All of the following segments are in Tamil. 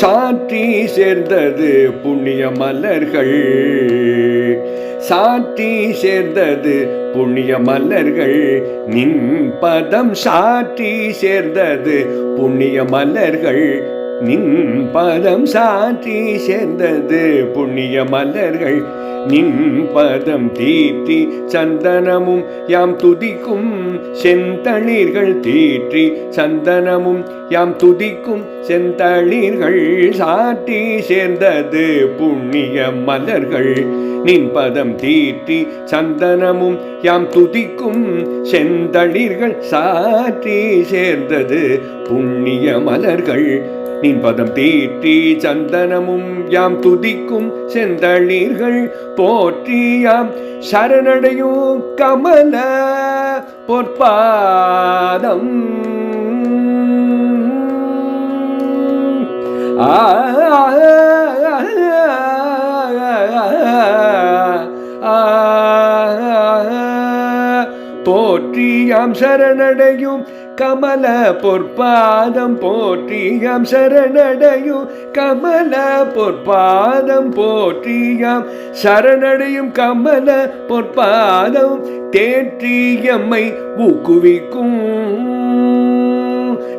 சாற்றி சேர்ந்தது புண்ணிய மலர்கள். சாற்றி சேர்ந்தது புண்ணிய மலர்கள். நின் பதம் சாற்றி சேர்ந்தது புண்ணிய மலர்கள். நின் பதம் சாற்றி சேர்ந்தது புண்ணிய மலர்கள். நின் பதம் தீர்த்தி சந்தனமும் யாம் துதிக்கும் செந்தளிர்கள் தீற்றி சந்தனமும் யாம் துதிக்கும் செந்தளிர்கள் சாற்றி சேர்ந்தது புண்ணிய மலர்கள். நின் பதம் தீர்த்தி சந்தனமும் யாம் துதிக்கும் செந்தளிர்கள் சாற்றி சேர்ந்தது புண்ணிய மலர்கள். நின் பதம் தீட்டி சந்தனமும் யாம் துதிக்கும் செந்தளீர்கள் போற்றியாம் சரணடையும் கமல பொற்பாதம். ஆ போற்றியாம் சரணடையும். கமல பொற்பாதம் போற்றியாம் சரணடையும். கமல பொற்பாதம் போற்றியாம். சரணடையும் கமல பொற்பாதம் தேற்றி எம்மை ஊக்குவிக்கும்.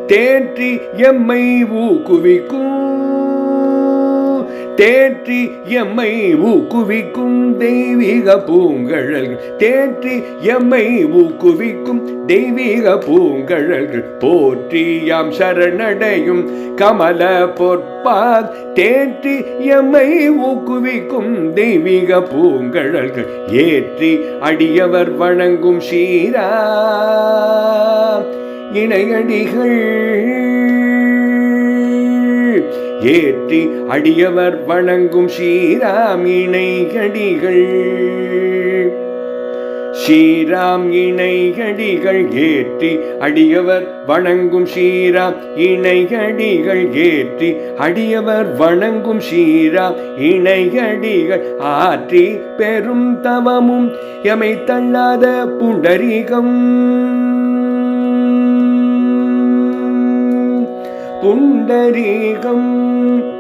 தேற்றி எம்மை ஊக்குவிக்கும். தேற்றி எம்மை ஊக்குவிக்கும் தெய்வீக பூங்கழல்கள். தேற்றி எம்மை ஊக்குவிக்கும் தெய்வீக பூங்கழல்கள். போற்றியாம் சரணடையும் கமல பொற்பாத் தேற்றி எம்மை ஊக்குவிக்கும் தெய்வீக பூங்கழல்கள். ஏற்றி அடியவர் வணங்கும் சீரா. இணையடிகள் ஏற்றி அடியவர் வணங்கும் ஸ்ரீராம் இணைகடிகள். ஸ்ரீராம் இணைகடிகள் ஏற்றி அடியவர் வணங்கும் ஸ்ரீராம் இணைகடிகள். ஏற்றி அடியவர் வணங்கும் ஸ்ரீராம் இணைகடிகள். ஆற்றி பெரும் தவமும் எமை தள்ளாத புண்டரீகம். புண்டரீகம்.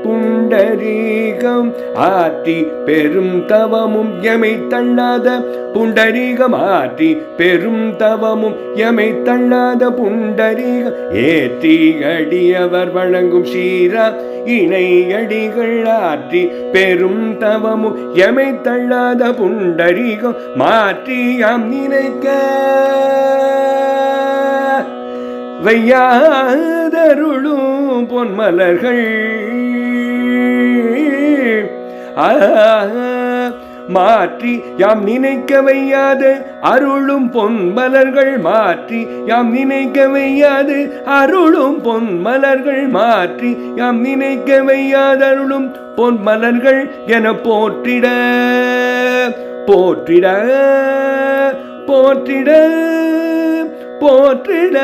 புண்டரீகம் ஆற்றி பெரும் தவமும் எமை தள்ளாத புண்டரீகம் ஆற்றி பெரும் தவமும் எமை தள்ளாத புண்டரீகம். ஏற்றி அடியவர் வழங்கும் சீரா இணை அடிகள் ஆற்றி பெரும் தவமும் எமை தள்ளாத புண்டரீகம் மாற்றியாம் நினைக்க வையாதருளும் பொன்மலர்கள். மாற்றி யாம் நினைக்க வையாது. அருளும் பொன்மலர்கள் மாற்றி யாம் நினைக்க வையாது. அருளும் பொன்மலர்கள் மாற்றி யாம் நினைக்க வையாது. அருளும் பொன்மலர்கள் என போற்றிட போற்றிட போற்றிட போற்றிட.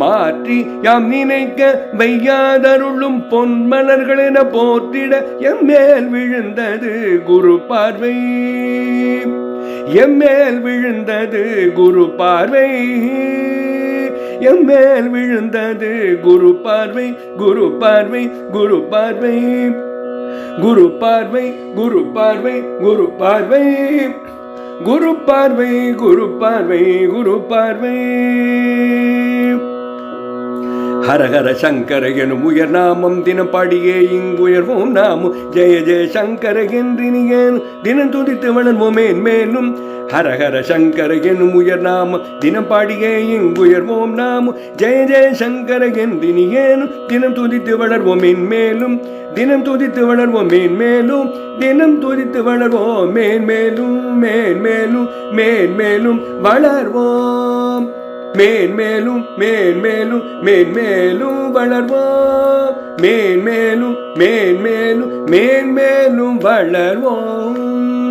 மாற்றி யாம் நினைக்க வையாதருளும் பொன்மலர்கள் என போற்றிட எம்மேல் விழுந்தது குரு பார்வை. எம்மேல் விழுந்தது குரு பார்வை. எம்மேல் விழுந்தது குரு பார்வை குரு பார்வை குரு பார்வை. குரு பார்வை குரு பார்வை குரு பார்வை. குரு பார்வை குரு பார்வை குரு பார்வை. ஹரஹர சங்கர எனும் உயர் நாமம் தினம் பாடியே இங்குயர்வோம் நாமும் ஜெய ஜெய சங்கர என்றினியேன் தினம் துதித்து வளர்வோமேன் மேலும். ஹரஹர சங்கர எனும் உயர் நாமம் தினம் பாடியே இங்குயர்வோம் நாமும் ஜெய ஜெய சங்கர என்றினியேனும் தினம் துதித்து வளர்வோமேன் மேலும். தினம் துதித்து வளர்வோம் மேன் மேலும். தினம் துதித்து வளர்வோம் மேன் மேலும். மேன் மேலும். மேன் மேலும். வளர்வோம். மேன்மேலும் மேன்மேலும் மேன்மேலும் வளர்வோம் மேன்மேலும் மேன்மேலும் மேன்மேலும் வளர்வோம்